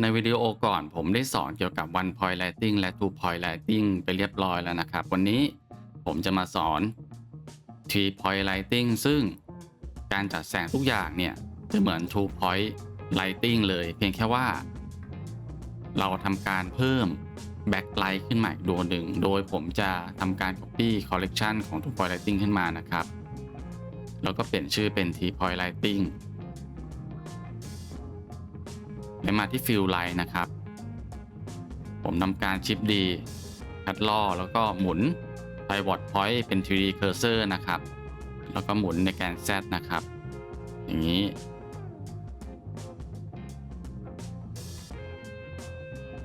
ในวิดีโอก่อนผมได้สอนเกี่ยวกับ one point lighting และ two point lighting ไปเรียบร้อยแล้วนะครับ วันนี้ผมจะมาสอน three point lighting ซึ่งการจัดแสงทุกอย่างเนี่ยจะเหมือน two point lighting เลยเพียงแค่ว่า เราทำการเพิ่ม backlight ขึ้นมาอีกดวงหนึ่ง โดยผมจะทำการ copy collection ของ two point lighting ขึ้นมานะครับ แล้วก็เปลี่ยนชื่อเป็น three point lighting และมาที่ Fill Light นะครับ ผมทำการชิปดีคัดล่อแล้วก็หมุน Pivot Point เป็น 3D Cursor นะครับ แล้วก็หมุนในแกน Z นะครับ อย่างนี้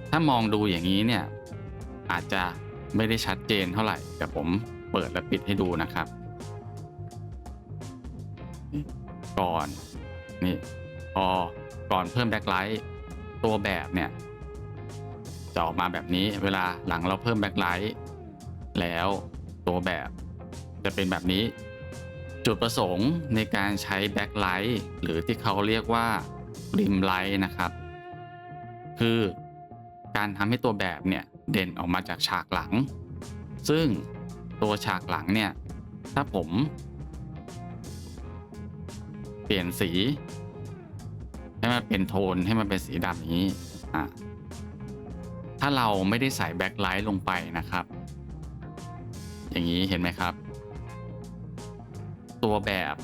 ถ้ามองดูอย่างนี้เนี่ย อาจจะไม่ได้ชัดเจนเท่าไหร่ แต่ผมเปิดและปิดให้ดูนะครับ ก่อน นี่พอก่อนเพิ่มแบ็คไลท์ ตัวแบบเนี่ย จะออกมาแบบนี้เวลาหลังเราเพิ่มแบ็คไลท์แล้วตัวแบบจะเป็นแบบนี้ จุดประสงค์ในการใช้แบ็คไลท์หรือที่เขาเรียกว่าริมไลท์นะครับ คือการทำให้ตัวแบบเนี่ยเด่นออกมาจากฉากหลัง ซึ่งตัวฉากหลังเนี่ย ถ้าผม เปลี่ยนสี ให้มันเป็นโทนให้มันเป็นสีดำอย่างนี้อะถ้าเราไม่ได้ใส่แบ็คไลท์ลงไปนะครับ อย่างนี้เห็นไหมครับ ตัวแบบ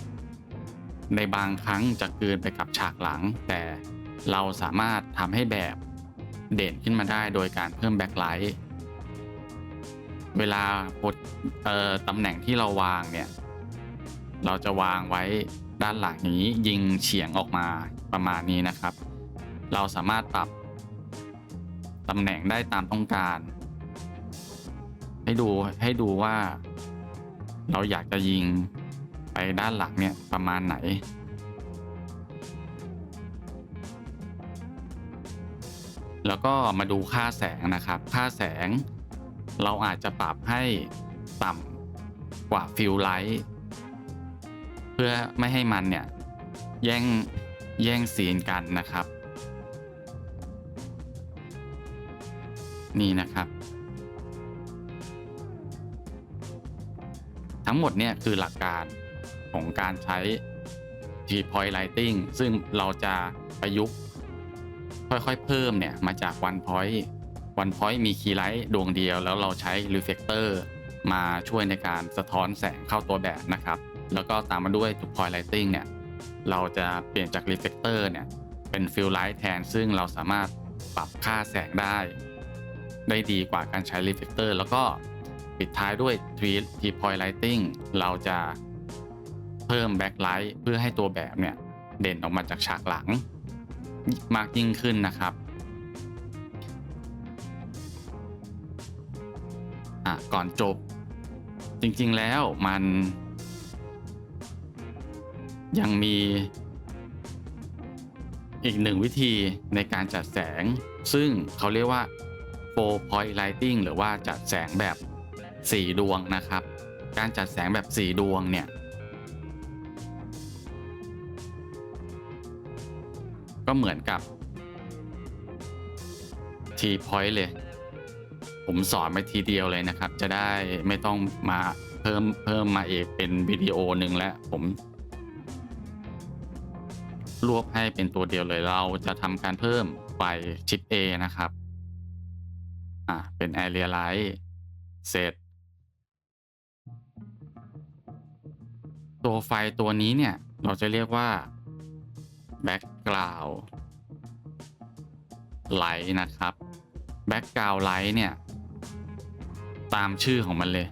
ในบางครั้งจะเกินไปกับฉากหลัง แต่เราสามารถทำให้แบบเด่นขึ้นมาได้โดยการเพิ่มแบ็คไลท์เวลาตำแหน่งที่เราวางเนี่ย เราจะวางไว้ ด้านหลังนี้ยิงเฉียงออกมาประมาณนี้นะครับ เราสามารถปรับตำแหน่งได้ตามต้องการ ให้ดูให้ดูว่า เราอยากจะยิงไปด้านหลังเนี่ยประมาณไหน แล้วก็มาดูค่าแสงนะครับ ค่าแสงเราอาจจะปรับให้ต่ำกว่าฟิลไลท์ พื่อไม่ให้มันเนี่ย แย่งแย่งซีนกันนะครับ นี่นะครับ ทั้งหมดเนี่ยคือหลักการของการใช้ T point lighting ซึ่งเราจะประยุกต์ค่อยๆเพิ่มเนี่ย มาจาก one point one point มี key light ดวงเดียว แล้วเราใช้ reflector มาช่วยในการสะท้อนแสงเข้าตัวแบบนะครับ แล้วก็ตามมาด้วย two point lighting เนี่ย เราจะเปลี่ยนจาก reflector เนี่ย เป็น fill light แทน ซึ่งเราสามารถปรับค่าแสงได้ ได้ดีกว่าการใช้ reflector แล้วก็ปิดท้ายด้วย three three point lighting เราจะเพิ่ม backlight เพื่อให้ตัวแบบเนี่ย เด่นออกมาจากฉากหลัง มากยิ่งขึ้นนะครับอะก่อนจบ จริงๆแล้วมัน ยังมีอีกหนึ่งวิธีในการจัดแสง ซึ่งเขาเรียกว่า four point lighting หรือว่าจัดแสงแบบ 4 ดวงนะครับ การจัดแสงแบบ 4 ดวงเนี่ย ก็เหมือนกับ T point เลย ผมสอนไปทีเดียวเลยนะครับ จะได้ไม่ต้องมาเพิ่มเพิ่มมาเอกเป็นวิดีโอหนึ่งแล้วผม รวบให้เป็นตัวเดียวเลยเราจะทำการเพิ่มไฟชิป A นะครับ อ่าเป็น Area Light เสร็จ ตัวไฟตัวนี้เนี่ย เราจะเรียกว่า Background Light นะครับ Background Light เนี่ย ตามชื่อของมันเลย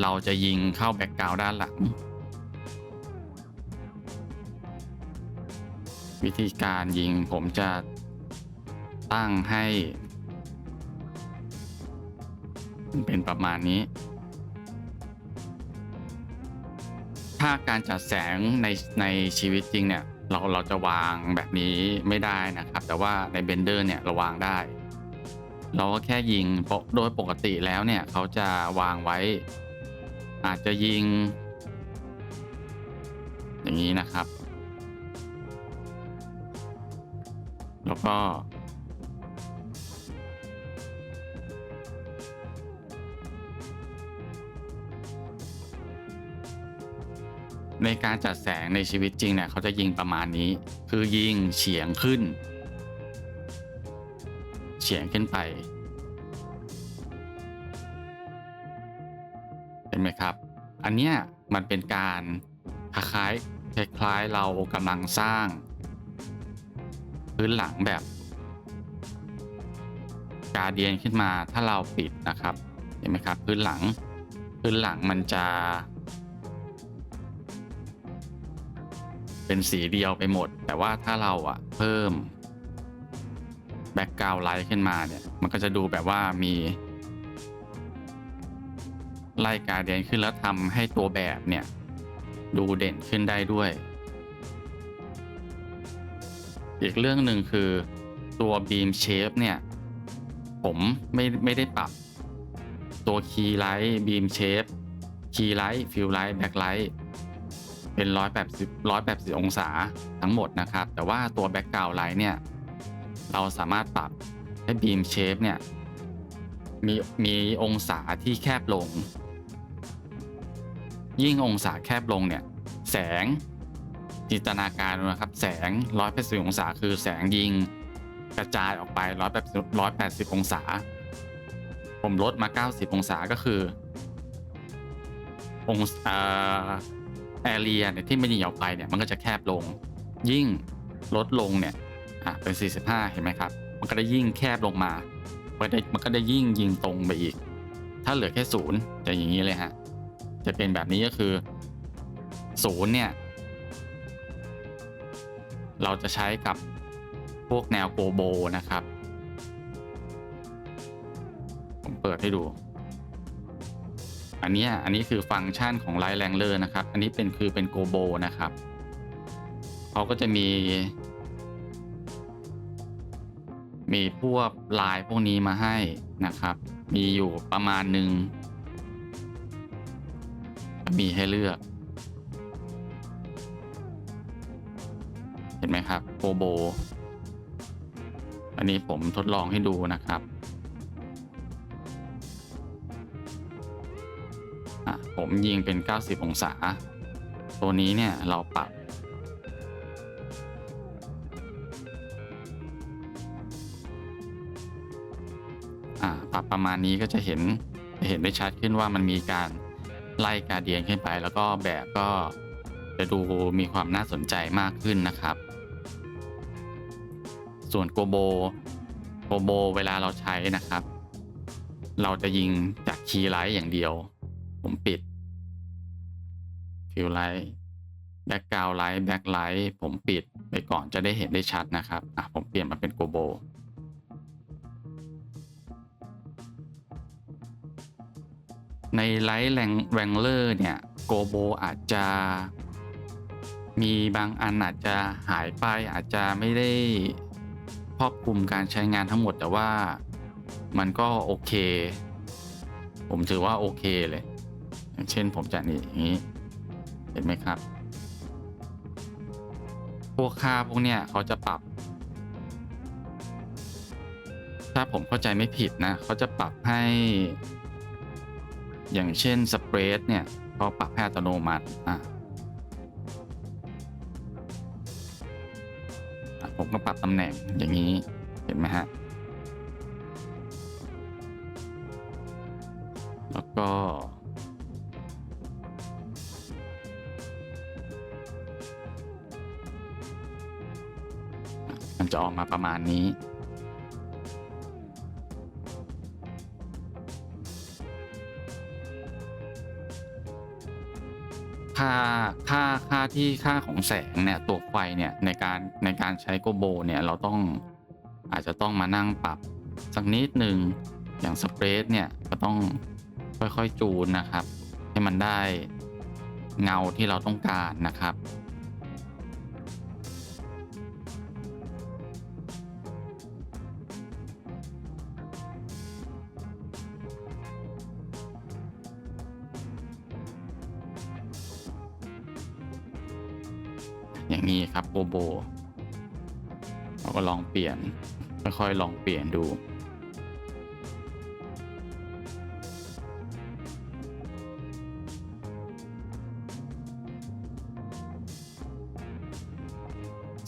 เราจะยิงเข้าแบ็กกราวด้านหลัง วิธีการยิงผมจะตั้งให้ เป็นประมาณนี้ ถ้าการจัดแสงในในชีวิตจริงเนี่ย เราเราจะวางแบบนี้ไม่ได้นะครับ แต่ว่าในเบนเดอร์เนี่ยเราวางได้ เราก็แค่ยิงเพราะโดยปกติแล้วเนี่ยเขาจะวางไว้ อาจจะยิง อย่างนี้นะครับ แล้วก็ ในการจัดแสงในชีวิตจริงเนี่ยเขาจะยิงประมาณนี้ คือยิงเฉียงขึ้น เฉียงขึ้นไปเห็นไหมครับ อันเนี้ยมันเป็นการคล้ายคล้ายเรากำลังสร้าง พื้นหลังแบบกาเดียนขึ้นมาถ้าเราปิดนะครับเห็นไหมครับ พื้นหลัง พื้นหลังมันจะ เป็นสีเดียวไปหมด แต่ว่าถ้าเราอะเพิ่มแบ็กกราวไลท์ขึ้นมาเนี่ย มันก็จะดูแบบว่ามีไล่การเดียนขึ้นแล้วทำให้ตัวแบบเนี่ย ดูเด่นขึ้นได้ด้วย อีกเรื่องหนึ่งคือตัว Beam Shape เนี่ย ผมไม่ไม่ได้ปรับ ตัว Key Light Beam Shape Key Light Fill Light Backlight เป็น 180 180 องศาทั้งหมดนะครับ แต่ว่าตัว Background Light เนี่ย เราสามารถปรับให้ Beam Shape เนี่ย มีมีองศาที่แคบลง ยิ่งองศาแคบลงเนี่ย แสง จินตนาการนะครับ แสง 180 องศา คือแสงยิง กระจายออกไป 180 180 องศา ผมลดมา 90 องศาก็คือ องศาแอเรียเนี่ยที่มันยิงออกไปเนี่ยมันก็จะแคบลง ยิ่งลดลงเนี่ยอะเป็น 45 เห็นไหมครับ มันก็ได้ยิ่งแคบลงมา มันได้มันก็ได้ยิ่งยิงตรงไปอีก ถ้าเหลือแค่ศูนย์จะอย่างนี้เลยฮะ จะเป็นแบบนี้ก็คือศูนย์เนี่ย เราจะใช้กับพวกแนวโกโบนะครับ ผมเปิดให้ดู อันนี้อันนี้คือฟังก์ชันของไลท์แรงเลอร์นะครับ อันนี้เป็นคือเป็นโกโบนะครับเขาก็จะมี มีพวกลายพวกนี้มาให้นะครับ มีอยู่ประมาณหนึ่งมีให้เลือก ห็นไหมครับโกโบ อันนี้ผมทดลองให้ดูนะครับผมยิงเป็น 90 องศา ตัวนี้เนี่ยเราปรับ ปรับประมาณนี้ก็จะเห็นจะเห็นได้ชัดขึ้นว่ามันมีการไล่การเดียนขึ้นไป แล้วก็แบบก็จะดูมีความน่าสนใจมากขึ้นนะครับ ส่วนโกโบ โกโบเวลาเราใช้นะครับ เราจะยิงจากคีย์ไลท์อย่างเดียว ผมปิดฟิลไลท์แบ็กกราวไลท์แบ็กไลท์ผมปิดไปก่อนจะได้เห็นได้ชัดนะครับ อะ ผมเปลี่ยนมาเป็นโกโบในไลท์แรงแรงเลอร์เนี่ยโกโบอาจจะ มีบางอันอาจจะหายไปอาจจะไม่ได้ ครอบคลุมการใช้งานทั้งหมดแต่ว่ามันก็โอเค ผมถือว่าโอเคเลย อย่างเช่นผมจะนี่อย่างนี้ เห็นไหมครับ พวกค่าพวกเนี้ยเขาจะปรับ ถ้าผมเข้าใจไม่ผิดนะ เขาจะปรับให้ อย่างเช่นสเปรดเนี่ยเขาปรับให้อัตโนมัติอะ ผมก็ปรับตำแหน่งอย่างนี้เห็นไหมฮะ แล้วก็ มันจะออกมาประมาณนี้ ค่าค่าค่าที่ค่าของแสงเนี่ยตัวไฟเนี่ยในการในการใช้โกโบเนี่ยเราต้องอาจจะต้องมานั่งปรับสักนิดหนึ่งอย่างสเปรดเนี่ยก็ต้องค่อยๆจูนนะครับ ให้มันได้เงาที่เราต้องการนะครับ อย่างนี้ครับโกโบโอว่าลองเปลี่ยนค่อยๆลองเปลี่ยนดู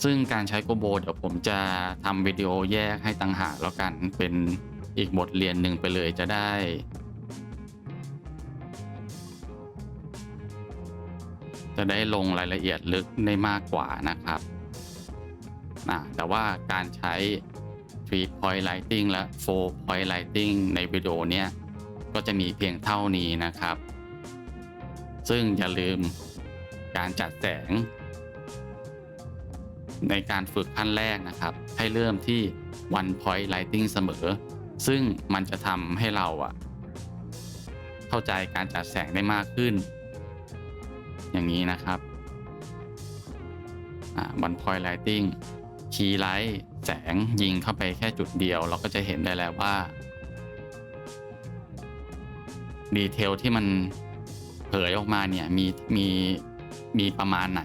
ซึ่งการใช้โกโบเดี๋ยวผมจะทำวิดีโอแยกให้ต่างหากแล้วกันเป็นอีกบทเรียนหนึ่งไปเลยจะได้ จะได้ลงรายละเอียดลึกได้มากกว่านะครับนะแต่ว่าการใช้ 3 point lighting และ 4 point lighting ในวิดีโอเนี้ยก็จะมีเพียงเท่านี้นะครับ ซึ่งอย่าลืมการจัดแสง ในการฝึกขั้นแรกนะครับ ให้เริ่มที่ one point lighting เสมอ ซึ่งมันจะทำให้เราอะเข้าใจการจัดแสงได้มากขึ้น อย่างนี้นะครับอ่า one point lighting คีย์ไลท์แสงยิงเข้าไปแค่จุดเดียว เราก็จะเห็นได้แล้วว่าดีเทลที่มันเผยออกมาเนี่ยมีมีมีประมาณไหน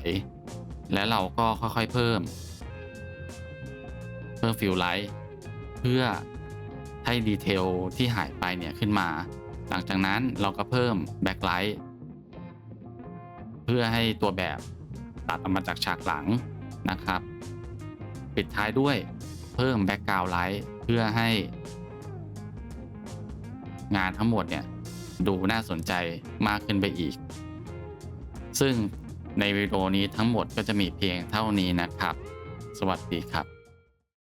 และเราก็ค่อยๆเพิ่ม เพิ่มฟิลไลท์เพื่อให้ดีเทลที่หายไปเนี่ยขึ้นมา หลังจากนั้นเราก็เพิ่มแบ็คไลท์ พื่อให้ตัวแบบตัดออกมาจากฉากหลังนะครับ ปิดท้ายด้วยเพิ่มแบ็กกราวด์ไลท์เพื่อให้ งานทั้งหมดเนี่ยดูน่าสนใจมากขึ้นไปอีก ซึ่งในวิดีโอนี้ทั้งหมดก็จะมีเพียงเท่านี้นะครับ สวัสดีครับ